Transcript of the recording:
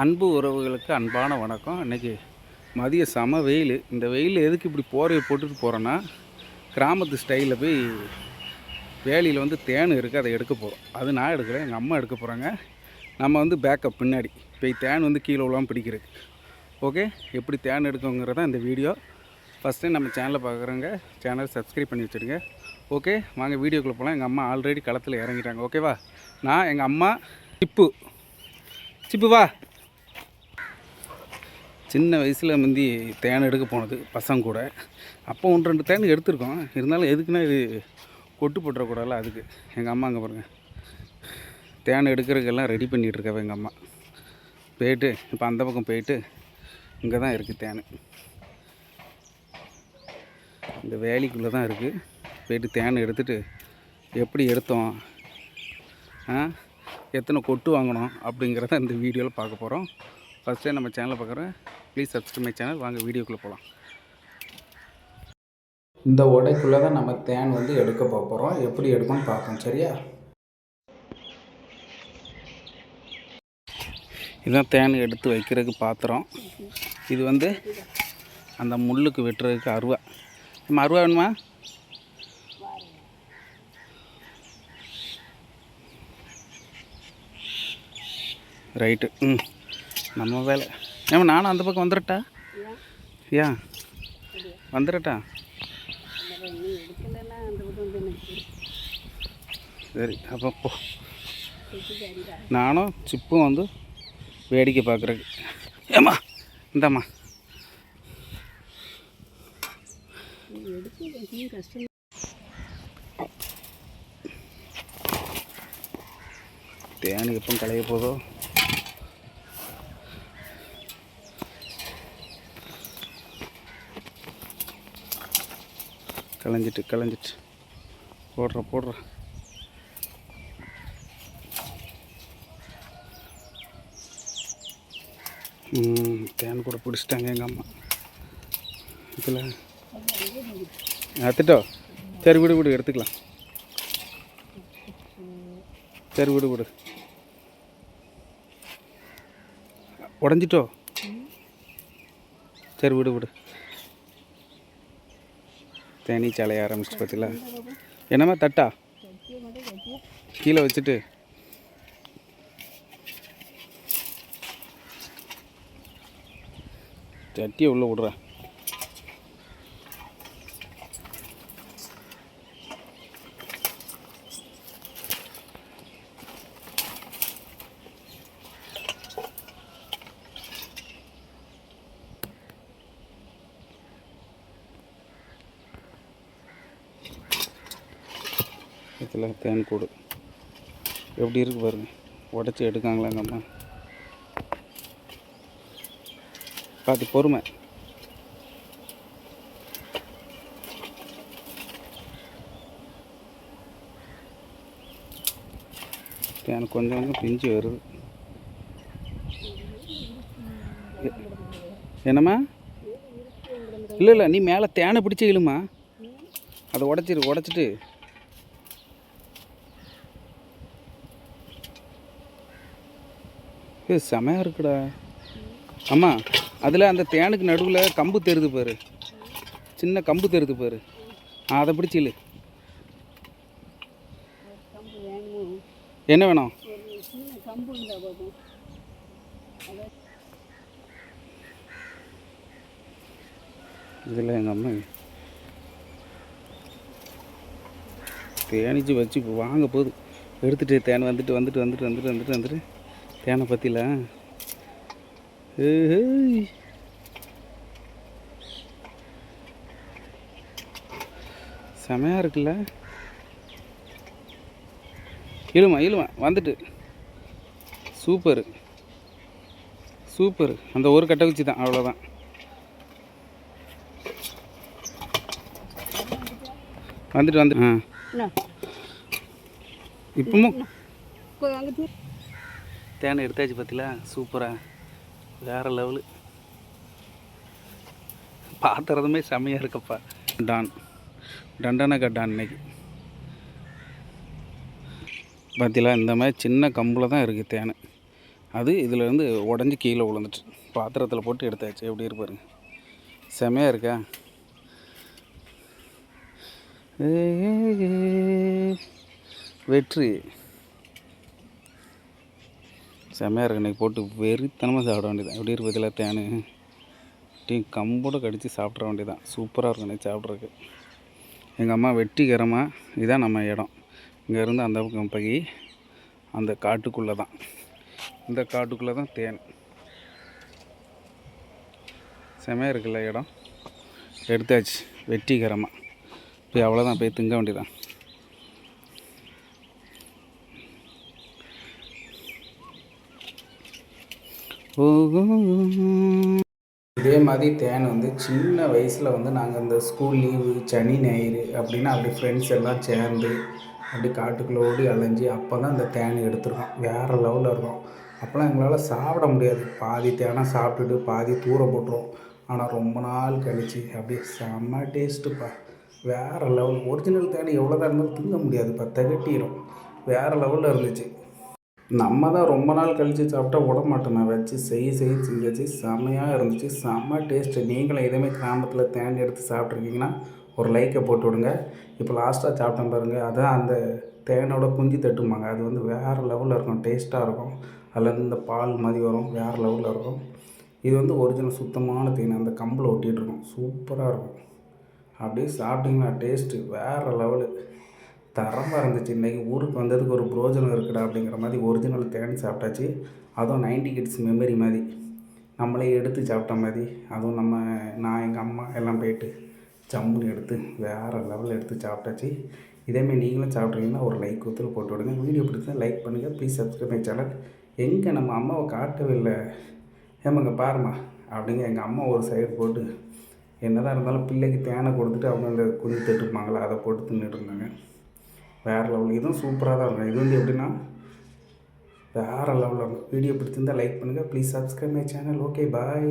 அன்பு உறவுகளுக்கு அன்பான வணக்கம். இன்றைக்கி மதிய செம வெயில். இந்த வெயில் எதுக்கு இப்படி போரையை போட்டுட்டு போகிறோன்னா கிராமத்து ஸ்டைலில் போய் வேலியில் வந்து தேன் இருக்குது அதை எடுக்க போகிறோம் அது நான் எடுக்கிறேன் எங்கள் அம்மா எடுக்க போகிறாங்க நம்ம வந்து பேக்கப் பின்னாடி. போய் தேன் வந்து கீழே உள்ளாமல் பிடிக்கிறது ஓகே எப்படி தேன் எடுக்கோங்கிறத இந்த வீடியோ ஃபஸ்ட் டைம் நம்ம சேனலை பார்க்குறவங்க சேனல் சப்ஸ்கிரைப் பண்ணி வச்சுடுங்க. ஓகே வாங்க வீடியோக்குள்ளே போகலாம் எங்கள் அம்மா ஆல்ரெடி களத்தில் இறங்கிட்டாங்க. ஓகேவா நான் எங்கள் அம்மா சிப்பு. சிப்பு வா. சின்ன வயசில் முந்தி தேன் எடுக்க போனது பசங்க கூட. அப்போ ஒன்று ரெண்டு தேன் எடுத்திருக்கோம். இருந்தாலும் எதுக்குன்னா இது கொட்டு போட்டுறக்கூடாதுல அதுக்கு. எங்கள் அம்மா அங்கே பாருங்கள் தேன் எடுக்கிறதுக்கெல்லாம் ரெடி பண்ணிகிட்டு எங்கள் அம்மா. போயிட்டு இப்போ அந்த பக்கம் போயிட்டு இங்கே தான் இருக்குது தேன். இந்த வேலிக்குள்ளே தான் இருக்குது போயிட்டு தேன் எடுத்துகிட்டு எப்படி எடுத்தோம்? எத்தனை கொட்டு வாங்கினோம்? அப்படிங்கிறத இந்த வீடியோவில் பார்க்க போகிறோம் ஃபஸ்ட்டே நம்ம சேனலை பார்க்குறேன் ப்ளீஸ் சப்ஸ்கிரைப் மை சேனல் வாங்க வீடியோக்குள்ளே போகலாம் இந்த உடைக்குள்ளே தான் நம்ம தேன் வந்து எடுக்க போகிறோம் எப்படி எடுக்கணும்னு பார்ப்போம் சரியா? இதுதான் தேன் எடுத்து வைக்கிறதுக்கு பாத்திரம். இது வந்து அந்த முள்ளுக்கு வெட்டுறதுக்கு அருவா. நம்ம அருவா வேணுமா? ரைட்டு ம் நம்ம வேலை. ஏமா நானும் அந்த பக்கம் வந்துடட்டா ஏன் வந்துடட்டா சரி அப்போ போ. நானும் சிப்பும் வந்து வேடிக்கை பார்க்குறக்கு. ஏம்மா இந்தாம்மா. தேன் எப்போ களைய போதோ? களைஞ்சிட்டு கலைஞ்சிட்டு. போடுற போடுற. தேன் கூட பிடிச்சிட்டாங்க எங்கள் அம்மா. இதில். எடுத்துட்டோ சரி விடு விடு எடுத்துக்கலாம். சரி விடு விடு. உடஞ்சிட்டோ? சரி விடு விடு. தேனி சாலைய ஆரம்பிச்சிட்டு பார்த்தீங்களா என்னம்மா தட்டா? கீழே வச்சுட்டு. சட்டியை உள்ளே விட்றேன். பக்கத்தில் தேன் கூடு. எப்படி இருக்கு பாருங்க. உடச்சி எடுக்காங்களா எங்கள் அம்மா? பார்த்து பொறுமை. தேன் கொஞ்சம் கொஞ்சம் பிஞ்சு வருது. என்னம்மா? இல்லை இல்லை நீ மேலே தேனை பிடிச்சி இழுமா அதை உடச்சிரு உடச்சிட்டு. ஏ செமையாக இருக்குடா. அம்மா அதில் அந்த தேனுக்கு நடுவில் கம்பு தெருது பாரு. சின்ன கம்பு தெருது பாரு. அதை பிடிச்சிலு என்ன வேணும்? இதில் எங்கள் அம்மா. தேனிச்சு வச்சு இப்போ வாங்க போகுது. எடுத்துகிட்டு தேன் வந்துட்டு வந்துட்டு வந்துட்டு வந்துட்டு வந்துட்டு வந்துட்டு. தேனை பற்றில செமையாக இருக்குல்ல. இழுமா இழுமா வந்துட்டு. சூப்பரு. சூப்பர். அந்த ஒரு கட்டை குச்சி தான் அவ்வளோதான் வந்துட்டு வந்துட்டு. ஆ. இப்பவும் தேனை எடுத்தாச்சு பார்த்தீங்களா சூப்பராக வேறு லெவலு பார்த்துறதுமே செம்மையாக இருக்கப்பா. டான் டண்டனக்கா டான் இன்னைக்கு. பார்த்தீங்களா இந்த மாதிரி சின்ன கம்பில் தான் இருக்குது தேனை. அது இதுலேருந்து உடஞ்சி கீழே விழுந்துட்டு பாத்திரத்தில் போட்டு எடுத்தாச்சு. எப்படி இருப்பாருங்க செமையாக இருக்கா? வெற்றி. செமையாக இருக்கு. இன்னைக்கு போட்டு வெறித்தனமாக சாப்பிட வேண்டியதான் எப்படி இருக்கு இதில் தேனு? டீ கம்போட கடித்து சாப்பிட்ற வேண்டியதான் சூப்பராக இருக்கும் இன்னைக்கு சாப்பிட்றதுக்கு. எங்கள் அம்மா வெட்டிகரமாக இதுதான் நம்ம இடம். இங்கேருந்து அந்த பக்கம் போய் அந்த காட்டுக்குள்ளே தான் இந்த காட்டுக்குள்ளே தான். தேன் செமையாக இருக்குல்ல இடம். எடுத்தாச்சு. வெற்றிகரமாக போய் அவ்வளோதான் போய் திங்க வேண்டியதான் இதே மாதிரி தேன் வந்து சின்ன வயசில் வந்து நாங்கள் இந்த ஸ்கூல் லீவு சனி ஞாயிறு அப்படின்னா அப்படி ஃப்ரெண்ட்ஸ் எல்லாம் சேர்ந்து அப்படி காட்டுக்குள்ளே ஓடி அலைஞ்சு அப்போ தான் இந்த தேன் எடுத்துருக்கோம். வேறு லெவலில் இருக்கும். அப்போல்லாம் எங்களால் சாப்பிட முடியாது. பாதி தேனை சாப்பிட்டுட்டு பாதி தூர போட்டுரும் ஆனால் ரொம்ப நாள் கழிச்சு அப்படியே செம்ம டேஸ்ட்டுப்பா வேறு லெவல் ஒரிஜினல் தேன் எவ்வளோ தான் இருந்தாலும் திங்க முடியாதுப்பா திகட்டிடும் வேறு லெவலில் இருந்துச்சு. நம்ம தான் ரொம்ப நாள் கழித்து சாப்பிட்டா விட மாட்டோம் வச்சு செய் செய் செஞ்சாச்சு செம்மையாக இருந்துச்சு. செம்ம டேஸ்ட்டு நீங்களும் எதுவுமே கிராமத்தில் தேண்டி எடுத்து சாப்பிட்ருக்கீங்கன்னா ஒரு லைக்கை போட்டு விடுங்க. இப்போ லாஸ்ட்டாக சாப்பிட்டேன் பாருங்கள் அதான் அந்த தேனோட குஞ்சு தட்டுமாங்க அது வந்து வேறு லெவலில் இருக்கும். டேஸ்ட்டாக இருக்கும். அதில் இந்த பால் மாதிரி வரும். வேறு லெவலில் இருக்கும். இது வந்து ஒரிஜினல் சுத்தமான தேன். அந்த கம்பில் ஒட்டிகிட்டு இருக்கும். சூப்பராக இருக்கும். அப்படியே சாப்பிட்டிங்கன்னா டேஸ்ட்டு வேறு லெவலு தரமாக இருந்துச்சு. இன்றைக்கி ஊருக்கு வந்ததுக்கு ஒரு பிரோஜனம் இருக்குடா அப்படிங்கிற மாதிரி ஒரிஜினல் தேன் சாப்பிட்டாச்சு. அதுவும் நைன்டி கிட்ஸ் மெமரி மாதிரி. நம்மளே எடுத்து சாப்பிட்ட மாதிரி. அதுவும் நம்ம நான் எங்கள் அம்மா எல்லாம் போயிட்டு ஜம்முன்னு எடுத்து வேறு லெவலில் எடுத்து சாப்பிட்டாச்சு. இதேமாதிரி நீங்களும் சாப்பிட்றீங்கன்னா ஒரு லைக் ஒருத்தர் போட்டு விடுங்க. வீடியோ பிடிச்சா லைக் பண்ணுங்கள் ப்ளீஸ் சப்ஸ்கிரைப் மை சேனல் எங்கே நம்ம அம்மாவை காட்டவே இல்லை. ஏமாங்க பாருமா அப்படிங்க எங்கள் அம்மா ஒரு சைடு போட்டு என்னதான் இருந்தாலும் பிள்ளைக்கு தேனை கொடுத்துட்டு அவங்க அந்த குஞ்சு தட்டுப்பாங்களா? அதை போட்டு தின்னுட்டு இருந்தாங்க. வேறு லெவல் இதுவும் சூப்பராக தான் இருக்கும். இது வந்து எப்படின்னா வேறு லெவலில் இருக்கும். வீடியோ பிடிச்சிருந்தால் லைக் பண்ணுங்கள் please subscribe my channel okay bye